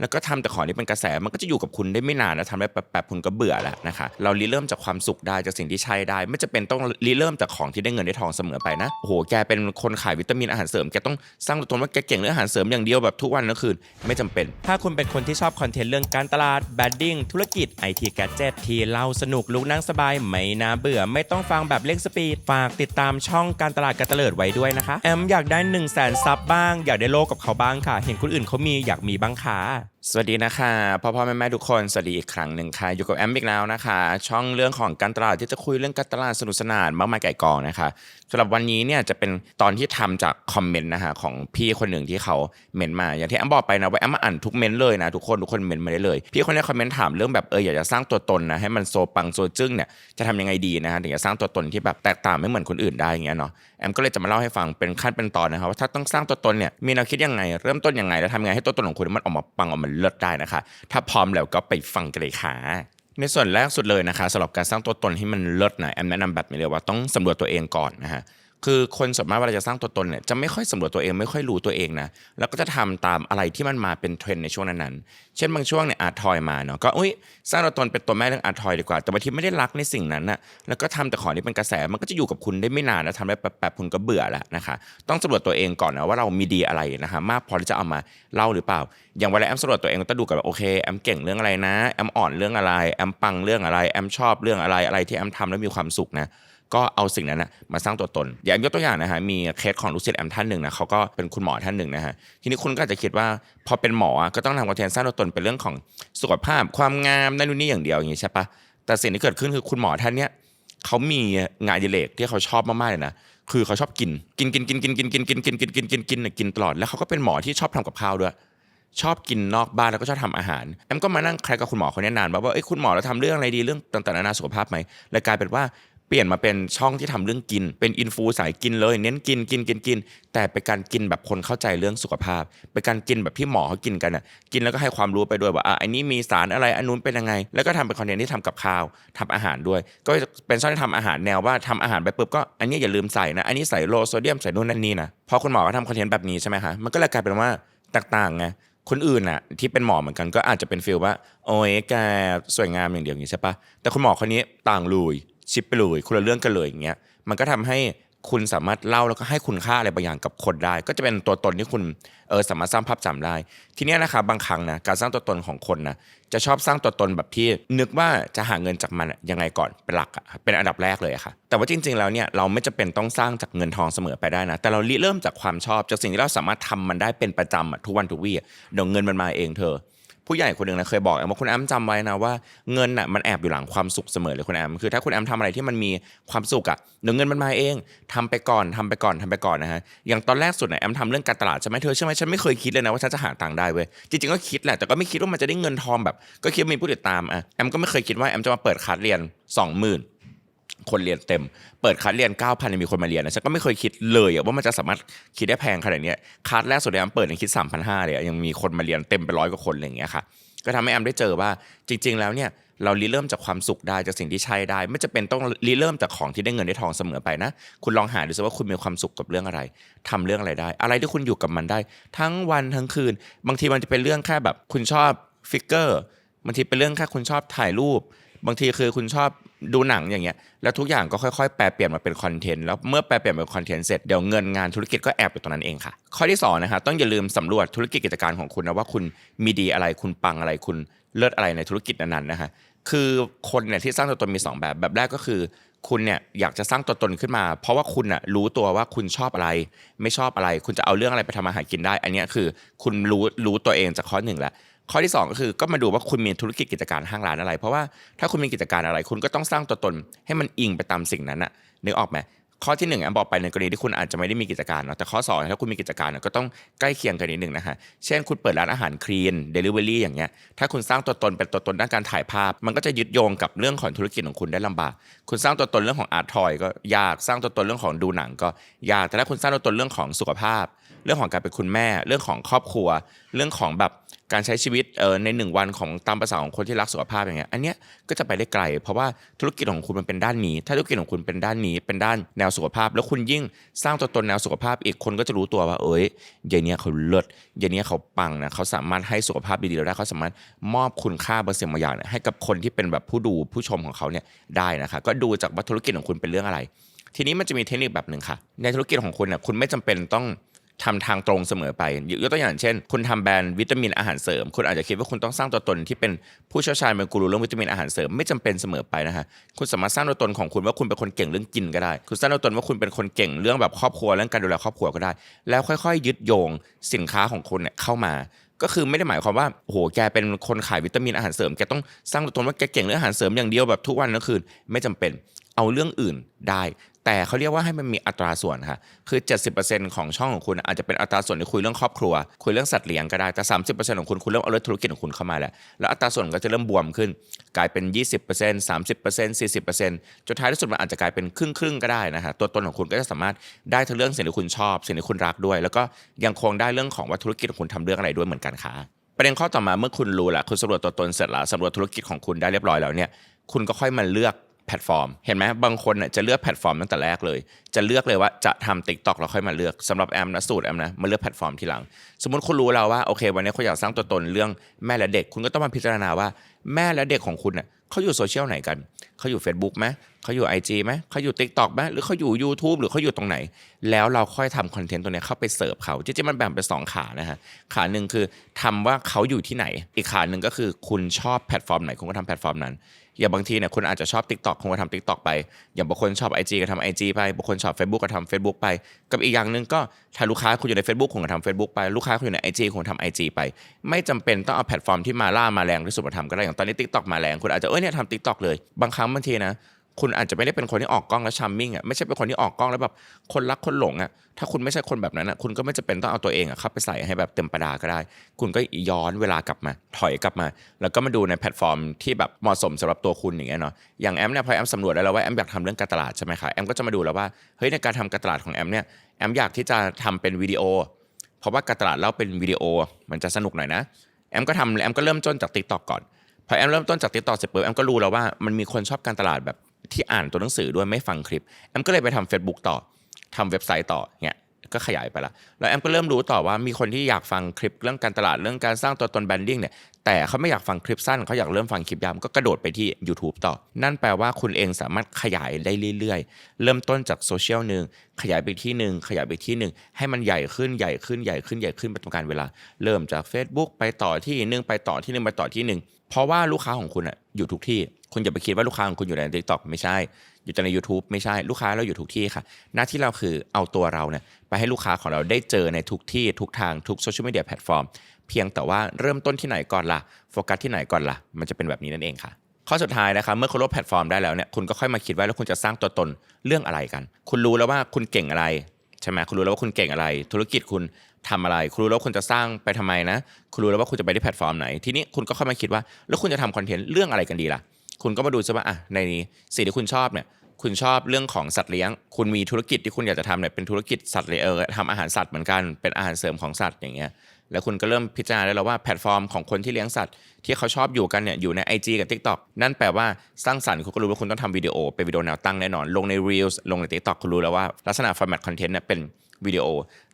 แล้วก็ทำแต่ของที่เป็นกระแสมันก็จะอยู่กับคุณได้ไม่นานนะทำได้แป๊บๆคุณก็เบื่อแล้วนะคะเราริเริ่มจากความสุขได้จากสิ่งที่ใช้ได้ ไม่จะเป็นต้องริเริ่มจากของที่ได้เงินได้ทองเสมอไปนะโอ้โหแกเป็นคนขายวิตามินอาหารเสริมแกต้องสร้างตัวตนว่าแกเก่งเรื่องอาหารเสริมอย่างเดียวแบบทุกวันทั้งคืนไม่จำเป็น ถ้าคุณเป็นคนที่ชอบคอนเทนต์เรื่องการตลาดแบดดิ้งธุรกิจไอทีแกจ e t ที่เล่าสนุกลุกนั่งสบายไม่น่าเบื่อไม่ต้องฟังแบบเร่งสปีดฝากติดตามช่องการตลาดการตะเลิดไว้ด้วยนะคะแอมอยากได้1นึ่งแสนซับบ้าง อยากได้โลกกับเขาบ้างค่ะ เห็นคนอื่นเขามีอยากมีบ้างค่ะ สวัสดีนะคะพ่อพ่อแม่แม่ทุกคนสวัสดีอีกครั้งหนึ่งค่ะอยู่กับแอมอีกแล้วนะคะ ช่องเรื่องของการตลาดที่จะคุยเรื่องการตลาดสนุกสนานมากมายไก่กองนะคะสำหรับวันนี้เนี่ยจะเป็นตอนที่ทำจากคอมเมนต์นะคะของพี่คนหนึ่งที่เขาเมนต์มา อย่างที่แอมบอกไปนะว่าแอมมาอ่านทุกเมนต์เลยนะทุกคนทุกคนเมนต์มาได้เลย พี่คนนี้คอมเมนต์ถามเรื่องแบบเอออยากจะสร้างตัวตนนะให้มันโซปังโซจึ้งเนี่ยจะทำยังไงดีนะฮะถึงจะสร้างตัวตนที่แบบแตกต่างไม่เหมือนคนอื่นได้อย่างเงี้ยเนาะแอมก็เลยจะมาเล่าให้ฟังเป็นขั้นเป็นตอนนะครับว่าถ้าต้องสร้างตัวตนเนี่ยมีแนวคิดยังไงเริ่มต้นยังไงแล้วทำยังไงให้ตัวตนของคุณมันออกมาปังออกมาเลิศได้นะคะ ถ้าพร้อมแล้วก็ไปฟังกันเลยค่ะในส่วนแรกสุดเลยนะคะสำหรับการสร้างตัวตนให้มันเลิศนะแอมแนะนำแบบนี้เลยว่าต้องสำรวจตัวเองก่อนนะฮะ คือคนส่วนมากเวลาจะสร้างตัวตนเนี่ยจะไม่ค่อยสำรวจตัวเองไม่ค่อยรู้ตัวเองนะแล้วก็จะทำตามอะไรที่มันมาเป็นเทรนในช่วงนั้นๆเช่นบางช่วงเนี่ยอาร์ทอยมาเนาะก็อุ้ยสร้างตัวตนเป็นตัวแม่เรื่องอาร์ทอยดีกว่า แต่บางทีไม่ได้รักในสิ่งนั้นนะแล้วก็ทำแต่ของที่เป็นกระแสมันก็จะอยู่กับคุณได้ไม่นานนะทำได้แป๊บๆคุณก็เบื่อแล้วนะคะต้องสำรวจตัวเองก่อนนะว่าเรามีดีอะไรนะคะมากพอที่จะเอามาเล่าหรือเปล่า อย่างเวลาแอมสำรวจตัวเองก็ต้องดูก่อนว่าโอเคแอมเก่งเรื่องอะไรนะแอมอ่อนเรื่องอะไรแอมปังเรื่องอะไรแอมชอบเรื่องอะไรอะไรที่แอมทำแล้วมีความสุขนะ ก็เอาสิ่งนั้นนะมาสร้างตัวตน อย่างยกตัวอย่างนะฮะมีเคสของลูกศิษย์แอมท่านหนึ่งนะเขาก็เป็นคุณหมอท่านหนึ่งนะฮะทีนี้คุณก็อาจจะคิดว่าพอเป็นหมอก็ต้องทำคอนเทนต์สร้างตัวตนเป็นเรื่องของสุขภาพความงามนั่นนู่นนี่อย่างเดียวอย่างนี้ใช่ปะแต่สิ่งที่เกิดขึ้นคือคุณหมอท่านเนี้ยเขามีงานอดิเรกที่เขาชอบมากๆเลยนะคือเขาชอบกินกินกินกินกินกินกินกินกินกินกินกินกินกินตลอดแล้วเขาก็เป็นหมอที่ชอบทำกับข้าวด้วยชอบกินนอกบ้านแล้วก็ชอบทำอาหารแอมก็มานั่งใครกับคุณหมอคนนี้นานว่าว่าเอ้ยคุณหมอเราทำเรื่องอะไรดีเรื่องต่างๆนานาสุขภาพไหมแล้วกลายเป็นว่า เปลี่ยนมาเป็นช่องที่ทำเรื่องกิน เป็นอินฟูสายกินเลย เน้นกินกินกินกิน แต่เป็นการกินแบบคนเข้าใจเรื่องสุขภาพ เป็นการกินแบบที่หมอเขากินกันอะกินแล้วก็ให้ความรู้ไปด้วยว่าอะอันนี้มีสารอะไรอันนู้นเป็นยังไง แล้วก็ทำเป็นคอนเทนต์ที่ทำกับข้าวทำอาหารด้วย ก็เป็นช่องที่ทำอาหารแนวว่าทำอาหารไปปุ๊บก็อันนี้อย่าลืมใส่นะอันนี้ใส่โลโซเดียมใส่นู่นนั่นนี่นะพอคุณหมอก็ทำคอนเทนต์แบบนี้ใช่ไหมคะมันก็เลยกลายเป็นว่าต่างไงคนอื่นน่ะที่เป็นหมอเหมือนกันก็อาจจะเป็นฟีลว่า โอ้ยแกสวยงามอย่างเดียวอย่างนี้ใช่ปะแต่คุณหมอคนนี้ต่างลุย ชิปไปเลยคนละเรื่องกันเลยอย่างเงี้ยมันก็ทำให้คุณสามารถเล่าแล้วก็ให้คุณค่าอะไรบางอย่างกับคนได้ ก็จะเป็นตัวตนที่คุณเออสามารถสร้างภาพจำได้ ทีเนี้ยนะครับบางครั้งนะการสร้างตัวตนของคนนะจะชอบสร้างตัวตนแบบที่ นึกว่าจะหาเงินจากมันยังไงก่อนเป็นหลักอะเป็นอันดับแรกเลยค่ะ แต่ว่าจริง ๆ แล้วเนี่ยเราไม่จะเป็นต้องสร้างจากเงินทองเสมอไปได้นะ แต่เราเริ่มจากความชอบจากสิ่งที่เราสามารถทำมันได้เป็นประจำทุกวันทุกวี่เดี๋ยวเงินมันมาเองเธอ ผู้ใหญ่คนหนึ่งนะเคยบอกแอมว่าคุณแอมจำไว้นะว่าเงินน่ะมันแอบอยู่หลังความสุขเสมอเลยคุณแอมคือถ้าคุณแอมทำอะไรที่มันมีความสุขอะเดี๋ยวเงินมันมาเองทำไปก่อนทำไปก่อนทำไปก่อนนะฮะอย่างตอนแรกสุดเนี่ยแอมทำเรื่องการตลาดใช่ไหมเธอใช่ไหมฉันไม่เคยคิดเลยนะว่าฉันจะหาตังค์ได้เว้ยจริงๆก็คิดแหละแต่ก็ไม่คิดว่ามันจะได้เงินทองแบบ ก็คิดมีผู้ติดตามอะแอมก็ไม่เคยคิดว่าแอมจะมาเปิดคลาสเรียนสองหมื่น คนเรียนเต็ม เปิดคลาสเรียน 9,000 มีคนมาเรียนนะฉันก็ไม่เคยคิดเลยว่ามันจะสามารถคิดได้แพงขนาดนี้คลาสแรกสุดเนี่ยแอมเปิดยังคิด 3,500เลยยังมีคนมาเรียนเต็มไปร้อยกว่าคนอะไรอย่างเงี้ยค่ะก็ทำให้แอมได้เจอว่าจริง ๆ แล้วเนี่ยเราริเริ่มจากความสุขได้จากสิ่งที่ใช้ได้ ไม่จะเป็นต้องริเริ่มจากของที่ได้เงินได้ทองเสมอไปนะ คุณลองหาดูซิว่าคุณมีความสุขกับเรื่องอะไรทำเรื่องอะไรได้ อะไรที่คุณอยู่กับมันได้ ทั้งวันทั้งคืน บางทีมันจะเป็นเรื่องแค่แบบ คุณชอบฟิกเกอร์บางทีเป็นเรื่องแค่คุณชอบถ่ายรูป บางทีคือคุณชอบดูหนังอย่างเงี้ยแล้วทุกอย่างก็ค่อยๆแปลเปลี่ยนมาเป็นคอนเทนต์แล้วเมื่อแปลเปลี่ยนเป็นคอนเทนต์เสร็จเดี๋ยวเงินงานธุรกิจก็แอบอยู่ตรงนั้นเองค่ะ ข้อที่สองนะครับต้องอย่าลืมสำรวจธุรกิจกิจการของคุณนะว่าคุณมีดีอะไรคุณปังอะไรคุณเลิศอะไรในธุรกิจนั้นๆนะฮะคือคนเนี่ยที่สร้างตัวตนมีสองแบบ แบบแรกก็คือ คุณเนี่ยอยากจะสร้างตัวตนขึ้นมา เพราะว่าคุณน่ะรู้ตัวว่าคุณชอบอะไร ไม่ชอบอะไร คุณจะเอาเรื่องอะไรไปทำอาหากินได้ อันนี้คือคุณรู้รู้ตัวเองจากข้อหนึ่งแล้ว ข้อที่ 2 ก็คือก็มาดูว่าคุณมีธุรกิจกิจการห้างร้านอะไร เพราะว่าถ้าคุณมีกิจการอะไร คุณก็ต้องสร้างตัวตนให้มันอิงไปตามสิ่งนั้นน่ะนึกออกไหมข้อที่1นึ่งแอมบอกไปในกรณีที่คุณอาจจะไม่ได้มีกิจการเนาะแต่ข้อสองถ้าคุณมีกิจการเนี่ยก็ต้องใกล้เคียงกันนิดหนึ่งนะฮะเช่นคุณเปิดร้านอาหารคลีนเดลิเวอรี่อย่างเงี้ยถ้าคุณสร้างตัวตนเป็นตัวตนด้านการถ่ายภาพ มันก็จะยึดโยงกับเรื่องของธุรกิจของคุณได้ลำบาก คุณสร้างตัวตนเรื่องของอาร์ตทอยก็ยากสร้างตัวตนเรื่องของดูหนังก็ยากแต่ถ้าคุณสร้างตัวตนเรื่องของสุขภาพ เรื่องของการเป็นคุณแม่ เรื่องของครอบครัว เรื่องของแบบ การใช้ชีวิตเออในหนึ่งวันของตามภาษาของคนที่รักสุขภาพอย่างเงี้ยอันเนี้ยก็จะไปได้ไกล เพราะว่าธุรกิจของคุณมันเป็นด้านนี้ ถ้าธุรกิจของคุณเป็นด้านนี้ เป็นด้านแนวสุขภาพ แล้วคุณยิ่งสร้างตัวตนแนวสุขภาพอีกคนก็จะรู้ตัวว่า เอ้ยยายเนี้ยเขาเลิศยายเนี้ยเขาปังนะเขาสามารถให้สุขภาพดีๆเราได้เขาสามารถมอบคุณค่าบางสิ่งบางอย่างให้กับคนที่เป็นแบบผู้ดูผู้ชมของเขาเนี่ยได้นะคะก็ดูจากว่าธุรกิจของคุณเป็นเรื่องอะไร ทีนี้มันจะมีเทคนิคแบบหนึ่งค่ะ ในธุรกิจของคุณเนี่ยคุณไม่จำเป็นต้อง ทำทางตรงเสมอไปยกตัวอย่างเช่น คุณทำแบรนด์วิตามินอาหารเสริม คุณอาจจะคิดว่าคุณต้องสร้างตัวตนที่เป็นผู้เชี่ยวชาญเป็นกูรูเรื่องวิตามินอาหารเสริมไม่จำเป็นเสมอไปนะฮะคุณสามารถสร้างตัวตนของคุณว่าคุณเป็นคนเก่งเรื่องกินก็ได้ คุณสร้างตัวตนว่าคุณเป็นคนเก่งเรื่องแบบครอบครัวเรื่องการดูแลครอบครัวก็ได้ แล้วค่อยๆ ยึดโยงสินค้าของคุณเนี่ยเข้ามาก็คือไม่ได้หมายความว่าโอ้โหแกเป็นคนขายวิตามินอาหารเสริมแกต้องสร้างตัวตนว่าแกเก่งเรื่องอาหารเสริมอย่างเดียวแบบทุกวันทั้งคืนไม่จำเป็น เอาเรื่องอื่นได้ แต่เขาเรียกว่าให้มันมีอัตราส่วนค่ะคือ 70%ของช่องของคุณอาจจะเป็นอัตราส่วนที่คุยเรื่องครอบครัว คุยเรื่องสัตว์เลี้ยงก็ได้ แต่ 30%ของคุณคุณเริ่มเอาเรื่องธุรกิจของคุณเข้ามาแล้ว แล้วอัตราส่วนก็จะเริ่มบวมขึ้น กลายเป็น 20% 30% 40%จนท้ายที่สุดมันอาจจะกลายเป็นครึ่งครึ่งก็ได้นะฮะตัวตนของคุณก็จะสามารถได้ทั้งเรื่องสิ่งที่คุณชอบ สิ่งที่คุณรักด้วย แล้วก็ยังคงได้เรื่องของว่าธุรกิจของคุณทำเรื่องอะไรด้วยเหมือนกันค่ะประเด็นข้อต่อมาเมื่อคุณรู้แล้วคุณสำรวจตัวตนเสร็จแล้วสำรวจธุรกิจของคุณได้เรียบร้อยแล้วเนี่ยคุณก็ค่อยมาเลือก แพลตฟอร์ม เห็นไหมบางคนน่ยจะเลือกแพลตฟอร์มตั้งแต่แรกเลย จะเลือกเลยว่าจะทำ t ิ k t o k แล้วค่อยมาเลือกสำหรับแอมนะสูตรแอมนะมาเลือกแพลตฟอร์มทีหลัง สมมติคุณรู้แล้วว่าโอเค วันนี้คุณอยากสร้างตัวตนเรื่องแม่และเด็ก คุณก็ต้องมาพิจารณาว่าแม่และเด็กของคุณเน่ยเขาอยู่โซเชียลไหนกัน เขาอยู่ Facebook ไหมเขาอยู่ IG ไหมเขาอยู่ TikTok ไหมหรือเขาอยู่ YouTube หรือเขาอยู่ตรงไหน แล้วเราค่อยทำคอนเทนต์ตัวนี้เข้าไปเสิร์ฟเขาจริงๆมันแบ่งเป็นสองขานะฮะขาหนึ่งคือทำว่าเขาอยู่ที่ไหน อีกขาหนึ่งก็คือคุณชอบแพลตฟอร์มไหนคุณก็ทำแพลตฟอร์มนั้นอย่างบางทีเนี่ยคุณอาจจะชอบ TikTok คุณก็ทำ TikTok ไป อย่างบางคนชอบ IG ก็ทำ IG ไปบางคนชอบ Facebook ก็ทำ Facebook ไป กับอีกอย่างหนึ่งก็ถ้าลูกค้าคุณอยู่ใน Facebook คุณก็ทำ Facebook ไปลูกค้าคุณอยู่ใน IG คุณทำ IG ไป ไม่จำเป็นต้องเอาแพลตฟอร์มที่มาล่ามาแรงที่สุดมาทำก็ได้อย่างตอนนี้ TikTok มาแรงคุณอาจจะเอ้ยเนี่ยทำ TikTok เลยบางครั้งบางทีนะคุณอาจจะไม่ได้เป็นคนที่ออกกล้องแล้วชัมมิ่งอะไม่ใช่เป็นคนที่ออกกล้องแล้วแบบคนรักคนหลงอะถ้าคุณไม่ใช่คนแบบนั้นอะคุณก็ไม่จำเป็นต้องเอาตัวเองอะเข้าไปใส่ให้แบบเต็มประดาก็ได้ คุณก็ย้อนเวลากลับมา ถอยกลับมา แล้วก็มาดูในแพลตฟอร์มที่แบบเหมาะสมสำหรับตัวคุณอย่างเงี้ยเนาะอย่างแอมเนี่ยพอแอมสำรวจได้แล้วว่าแอมอยากทำเรื่องการตลาดใช่ไหมคะแอมก็จะมาดูแล้วว่าเฮ้ยในการทำการตลาดของแอมเนี่ยแอมอยากที่จะทำเป็นวิดีโอ เพราะว่าการตลาดเล่าเป็นวิดีโอมันจะสนุกหน่อยนะแอมก็ทำแอมก็เริ่มต้นจาก t ิ k t o k ก่อน พอแอมเริ่มต้นจากติ๊กต็อกเสร็จปุ๊บแอมก็รู้แล้วว่ามันมีคนชอบการตลาดแบบที่อ่านตัวหนังสือด้วยไม่ฟังคลิปแอมก็เลยไปทำ Facebook ต่อทำเว็บไซต์ต่อเนี่ยก็ขยายไปละแล้วแอมก็เริ่มรู้ต่อว่ามีคนที่อยากฟังคลิปเรื่องการตลาดเรื่องการสร้างตัวตนแบรนดิ้งเนี่ย แต่เขาไม่อยากฟังคลิปสั้นเขาอยากเริ่มฟังคลิปยาวก็กระโดดไปที่ YouTube ต่อ นั่นแปลว่าคุณเองสามารถขยายได้เรื่อยๆ เริ่มต้นจากโซเชียลหนึ่งขยายไปที่หนึ่งขยายไปที่หนึ่งให้มันใหญ่ขึ้นใหญ่ขึ้นใหญ่ขึ้นใหญ่ขึ้นไปตามการเวลา เริ่มจาก Facebook ไปต่อที่หนึ่งไปต่อที่หนึ่งไปต่อที่หนึ่งเพราะว่าลูกค้าของคุณอะอยู่ทุกที่คุณอย่าไปคิดว่าลูกค้าของคุณอยู่ใน TikTok ไม่ใช่ อยู่แต่ใน YouTube ไม่ใช่ลูกค้าเราอยู่ทุกที่ค่ะ หน้าที่เราคือเอาตัวเราเนี่ยไปให้ลูกค้าของเราได้เจอในทุกที่ทุกทางทุกโซเชียลมีเดียแพลตฟอร์ม เพียงแต่ว่าเริ่มต้นที่ไหนก่อนล่ะโฟกัสที่ไหนก่อนล่ะ มันจะเป็นแบบนี้นั่นเองค่ะข้อสุดท้ายนะครับเมื่อคุณรู้แพลตฟอร์มได้แล้วเนี่ยคุณก็ค่อยมาคิดว่าแล้วคุณจะสร้างตัวตนเรื่องอะไรกัน คุณรู้แล้วว่าคุณเก่งอะไรใช่ไหมคุณรู้แล้วว่าคุณเก่งอะไร ธุรกิจคุณทำอะไร คุณรู้แล้วว่าคุณจะสร้างไปทำไมนะ คุณรู้แล้วว่าคุณจะไปที่แพลตฟอร์มไหน ทีนี้คุณก็ค่อยมาคิดว่า แล้วคุณจะทำคอนเทนต์เรื่องอะไรกันดีล่ะ คุณก็มาดูซิว่าอะในสิ่งที่คุณชอบเนี่ย คุณชอบเรื่องของสัตว์เลี้ยง คุณมีธุรกิจที่คุณอยากจะทำเนี่ยเป็นธุรกิจสัตว์เลี้ยงทำอาหารสัตว์เหมือนกัน เป็นอาหารเสริมของสัตว์อย่างเงี้ย แล้วคุณก็เริ่มพิจารณาได้แล้วว่าแพลตฟอร์มของคนที่เลี้ยงสัตว์ ที่เขาชอบอยู่กันเนี่ยอยู่ใน IG กับ TikTok นั่นแปลว่าสร้างสรรค์คุณก็รู้ว่าคุณต้องทำวิดีโอเป็นวิดีโอแนวตั้งแน่นอน ลงใน Reels ลงใน TikTok คุณรู้แล้วว่าลักษณะ format content เนี่ยเป็นวิดีโอ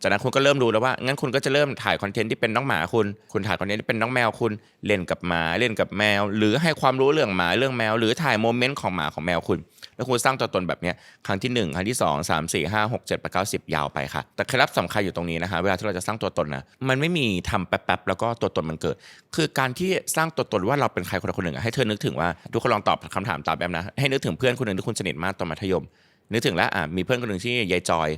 จากนั้นคุณก็เริ่มรู้แล้วว่า งั้นคุณก็จะเริ่มถ่ายคอนเทนต์ที่เป็นน้องหมาคุณ คุณถ่ายคอนเทนต์ที่เป็นน้องแมวคุณ เล่นกับหมา เล่นกับแมว หรือให้ความรู้เรื่องหมา เรื่องแมว หรือถ่ายโมเมนต์ของหมาของแมวคุณ แล้วคุณสร้างตัวตนแบบนี้ครั้งที่ 1 ครั้งที่ 2 3 4 5 6 7 8 9 10 ยาวไปค่ะ แต่เคล็ดลับสำคัญอยู่ตรงนี้นะคะเวลาที่เราจะสร้างตัวตนนะมันไม่มีทำแป๊บๆแล้วก็ตัวตนมันเกิด คือการที่สร้างตัวตนว่าเราเป็นใครคนใดคนหนึ่งให้เธอนึกถึงว่าทุกคนลองตอบคำถามตามแบบนะให้นึกถึงเพื่อนคนหนึ่งที่คุณสนิทมากตอนมัธยม นึกถึงแล้วอะมีเพื่อนคนหนึ่งที่ยายจอย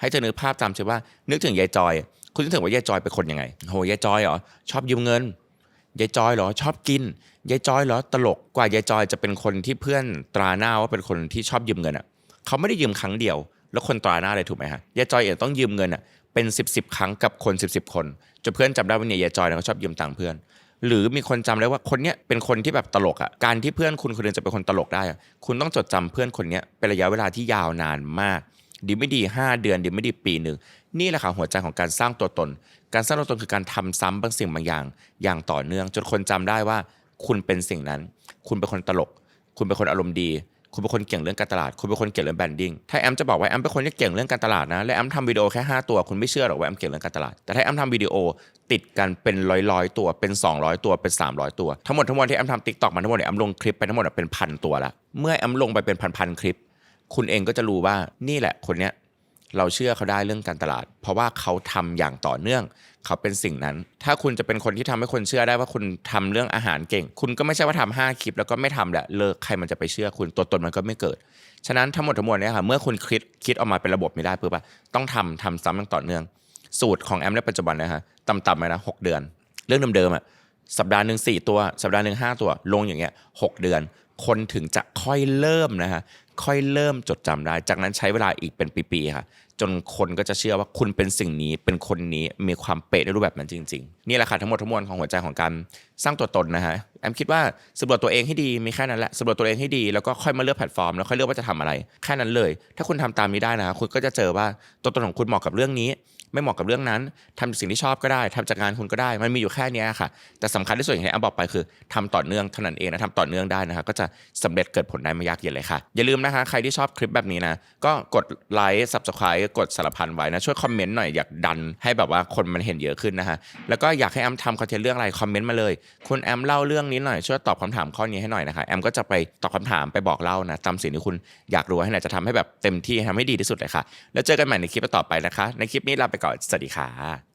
ให้เธอนึกภาพจำใช่ว่านึกถึงยายจอย คุณนึกถึงว่ายายจอยเป็นคนยังไงโหยายจอยเหรอชอบยืมเงิน ยายจอยเหรอชอบกินยายจอยเหรอตลกกว่ายายจอยจะเป็นคนที่เพื่อนตราหน้าว่าเป็นคนที่ชอบยืมเงินอะเขาไม่ได้ยืมครั้งเดียว แล้วคนตราหน้าเลยถูกไหมฮะยายจอยเองต้องยืมเงินอะเป็นสิบสิบครั้งกับคนสิบสิบคนจนเพื่อนจำได้ว่าเนี่ยยายจอยเนี่ยเขาชอบยืมตังค์เพื่อน หรือมีคนจำได้ว่าคนเนี้ยเป็นคนที่แบบตลกอะการที่เพื่อนคุณคนนึงจะเป็นคนตลกได้อะคุณต้องจดจำเพื่อนคนเนี้ยเป็นระยะเวลาที่ยาวนานมาก ดีไม่ดี 5 เดือนดีไม่ดีปีหนึ่งนี่แหละค่ะหัวใจของการสร้างตัวตน การสร้างตัวตนคือการทำซ้ำบางสิ่งบางอย่าง อย่างต่อเนื่องจนคนจำได้ว่า คุณเป็นสิ่งนั้น คุณเป็นคนตลก คุณเป็นคนอารมณ์ดี คุณเป็นคนเก่งเรื่องการตลาด คุณเป็นคนเก่งเรื่องแบรนดิ้งถ้าแอมจะบอกว่าแอมเป็นคนที่เก่งเรื่องการตลาดนะและแอมทำวิดีโอแค่ 5 ตัวคุณไม่เชื่อหรอกว่าแอมเก่งเรื่องการตลาดแต่ถ้าแอมทำวิดีโอติดกันเป็นร้อยร้อยๆตัวเป็น 200 ตัวเป็น 300 ตัวทั้งหมดทั้งมวลที่แอมทำติ๊กต็อกมาทั้งหมดเนี่ยแอมลงคลิปไปทั้งหมดเป็นพันตัวละเมื่อแอมลงไปเป็นพันๆคลิป คุณเองก็จะรู้ว่านี่แหละคนเนี้ยเราเชื่อเขาได้เรื่องการตลาด เพราะว่าเขาทำอย่างต่อเนื่อง เขาเป็นสิ่งนั้น ถ้าคุณจะเป็นคนที่ทำให้คนเชื่อได้ว่าคุณทำเรื่องอาหารเก่ง คุณก็ไม่ใช่ว่าทำห้าคลิป แล้วก็ไม่ทำแหละเลิกใครมันจะไปเชื่อคุณตัวตนมันก็ไม่เกิด ฉะนั้นทั้งหมดทั้งมวลเนี่ยค่ะเมื่อคุณคิดคิดออกมาเป็นระบบไม่ได้ปุ๊บอะต้องทำทำซ้ำอย่างต่อเนื่อง สูตรของแอมในปัจจุบันนะฮะต่ำๆเลยนะหกเดือน เรื่องเดิมๆอะสัปดาห์หนึ่งสี่ตัว สัปดาห์หนึ่งห้าตัว ลงอย่างเงี้ยหเดือน คนถึงจะค่อยเริ่มนะฮะค่อยเริ่มจดจำได้ จากนั้นใช้เวลาอีกเป็นปีๆค่ะ จนคนก็จะเชื่อว่าคุณเป็นสิ่งนี้เป็นคนนี้มีความเป๊ะในรูปแบบนั้นจริง ๆ นี่แหละค่ะทั้งหมดทั้งมวลของหัวใจของการสร้างตัวตนนะฮะแอมคิดว่าสำรวจตัวเองให้ดีมีแค่นั้นแหละสำรวจตัวเองให้ดีแล้วก็ค่อยมาเลือกแพลตฟอร์มแล้วค่อยเลือกว่าจะทำอะไร แค่นั้นเลย ถ้าคุณทำตามนี้ได้นะคุณก็จะเจอว่าตัวตนของคุณเหมาะกับเรื่องนี้ ไม่เหมาะกับเรื่องนั้นทำสิ่งที่ชอบก็ได้ทำจากงานคุณก็ได้ มันมีอยู่แค่นี้ค่ะ แต่สำคัญที่สุดอย่างที่แอมบอกไปคือทำต่อเนื่องเท่านั้นเองนะทำต่อเนื่องได้นะคะก็จะสำเร็จเกิดผลได้ไม่ยากเย็นเลยค่ะอย่าลืมนะคะใครที่ชอบคลิปแบบนี้นะก็กดไลค์ subscribe กดสารพันไว้นะช่วยคอมเมนต์หน่อยอยากดันให้แบบว่าคนมันเห็นเยอะขึ้นนะฮะแล้วก็อยากให้แอมทำคอนเทนต์เรื่องอะไรคอมเมนต์มาเลย คุณแอมเล่าเรื่องนี้หน่อยช่วยตอบคำถามข้อนี้ให้หน่อยนะคะแอมก็จะไปตอบคำถามไปบอกเล่านะตามสิ่งที่คุณอยากรู้ให้หน่อยจะทำให้แบบเต็มที่ทำให้ดีที่สุดเลยค่ะ แล้วเจอกันใหม่ในคลิปต่อไปนะคะ ในคลิปนี้ลาไปก่อนสวัสดีค่ะ